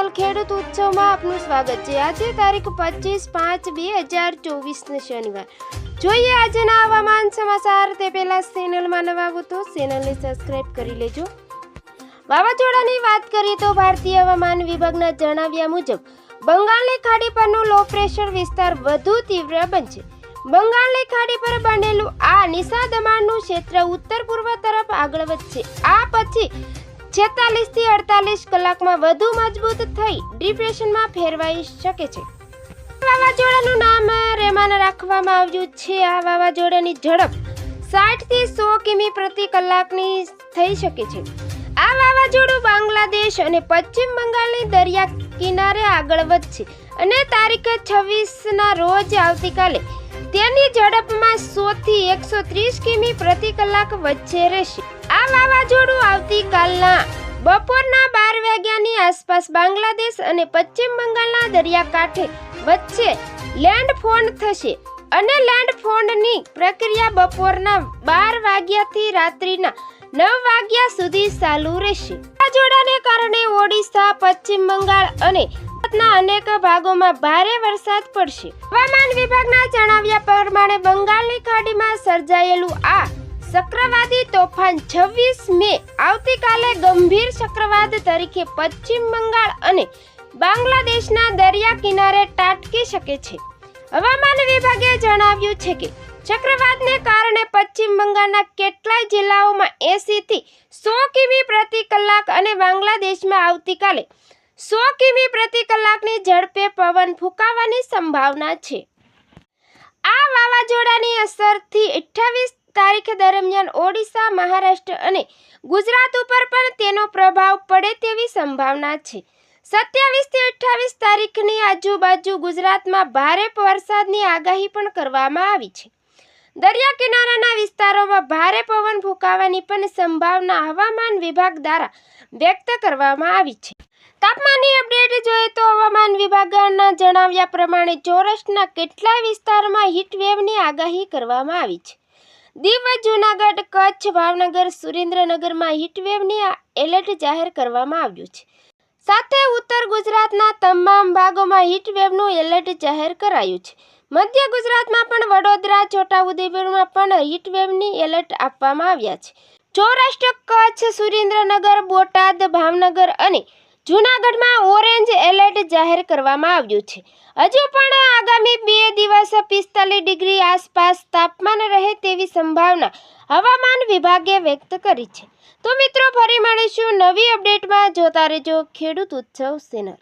Channel ખેડૂત ઉત્સવમાં આપનું સ્વાગત છે. આજે તારીખ પચીસ પાંચ બે હજાર ચોવીસને શનિવાર. જોઈએ આજના હવામાન સમાચાર. તે પહેલા ચેનલમાં નવા આવો તો ચેનલને સબસ્ક્રાઇબ કરી લેજો. વાવાઝોડાની વાત કરીએ તો ભારતીય હવામાન વિભાગના જણાવ્યા મુજબ, બંગાળની ખાડી પરનું લો પ્રેશર વિસ્તાર વધુ તીવ્ર બનશે. બંગાળની ખાડી પર બનેલું આ નિશા દબાણનું ક્ષેત્ર ઉત્તર પૂર્વ તરફ આગળ વધશે. આ પછી છેતાલીસથી અડતાલીસ કલાકમાં વધુ મજબૂત થઈ ડિપ્રેશનમાં ફેરવાઈ શકે છે. વાવાઝોડાનું નામ રેમાન રાખવામાં આવ્યું છે. આ વાવાઝોડાની ઝડપ સાઠથી સો કિમી પ્રતિ કલાકની થઈ શકે છે. આ વાવાઝોડું બાંગ્લાદેશ અને પશ્ચિમ બંગાળની દરિયા કિનારે આગળ વધશે અને તારીખ છવ્વીસના રોજ આવતીકાલે તેની ઝડપમાં સો થી એકસો ત્રીસ કિમી પ્રતિ કલાક વચ્ચે રહેશે. આ વાવાઝોડું આવતીકાલના બપોરના બાર વાગ્યાની આસપાસ બાંગ્લાદેશ અને પશ્ચિમ બંગાળના દરિયાકાંઠે વચ્ચે લેન્ડફોન થશે. અને લેન્ડફોનની પ્રક્રિયા બપોરના બાર વાગ્યાથી રાત્રિના નવ વાગ્યા સુધી ચાલુ રહેશે. વાવાઝોડાને કારણે ઓડિશા, પશ્ચિમ બંગાળ અને ગુજરાતના અનેક ભાગોમાં ભારે વરસાદ પડશે. હવામાન વિભાગના જણાવ્યા પ્રમાણે બંગાળની ખાડીમાં સર્જાયેલું આ ચક્રવાતી તોફાન છવ્વીસ મે આવતીકાલે ગંભીર ચક્રવાત તરીકે પશ્ચિમ બંગાળ અને બાંગ્લાદેશના દરિયા કિનારે તાટકી શકે છે. હવામાન વિભાગે જણાવ્યું છે કે ચક્રવાતને કારણે પશ્ચિમ બંગાળના કેટલાય જિલ્લાઓમાં એંસી થી સો કિમી પ્રતિ કલાક અને બાંગ્લાદેશમાં આવતીકાલે સો કિમી પ્રતિ કલાકની ઝડપે પવન ફૂંકાવાની સંભાવના છે. આ વાવાઝોડાની અસરથી અઠ્ઠાવીસ તારીખ દરમિયાન ઓડિશા, મહારાષ્ટ્ર અને ગુજરાત ઉપર પણ તેનો પ્રભાવ પડે તેવી સંભાવના છે. સત્યાવીસથી અઠ્ઠાવીસ તારીખની આજુબાજુ ગુજરાતમાં ભારે વરસાદની આગાહી પણ કરવામાં આવી છે. દરિયા કિનારાના વિસ્તારોમાં ભારે પવન ફૂંકાવાની પણ સંભાવના હવામાન વિભાગ દ્વારા વ્યક્ત કરવામાં આવી છે. તાપમાનની અપડેટ જોઈએ તો હવામાન વિભાગના જણાવ્યા પ્રમાણે ચોરસના કેટલાય વિસ્તારોમાં હીટવેવની આગાહી કરવામાં આવી છે. દીવ જૂનાગઢ, કચ્છ, ભાવનગર, સુરેન્દ્રનગરમાં હીટવેવની એલર્ટ જાહેર કરવામાં આવ્યું છે. સાથે ઉત્તર ગુજરાતના તમામ ભાગોમાં હીટવેવનું એલર્ટ જાહેર કરાયું છે. મધ્ય ગુજરાતમાં પણ વડોદરા, છોટાઉદેપુરમાં પણ હીટવેવની એલર્ટ આપવામાં આવ્યા છે. સૌરાષ્ટ્ર, કચ્છ, સુરેન્દ્રનગર, બોટાદ, ભાવનગર અને જૂનાગઢમાં ઓરેન્જ એલર્ટ જાહેર કરવામાં આવ્યું છે. હજુ પણ આગામી બે પિસ્તાલીસ ડિગ્રી આસપાસ તાપમાન રહે તેવી સંભાવના હવામાન વિભાગે વ્યક્ત કરી છે. તો મિત્રો, ફરી મળીશું નવી અપડેટમાં. જોતા રહેજો ખેડૂત ઉત્સવ ચેનલ.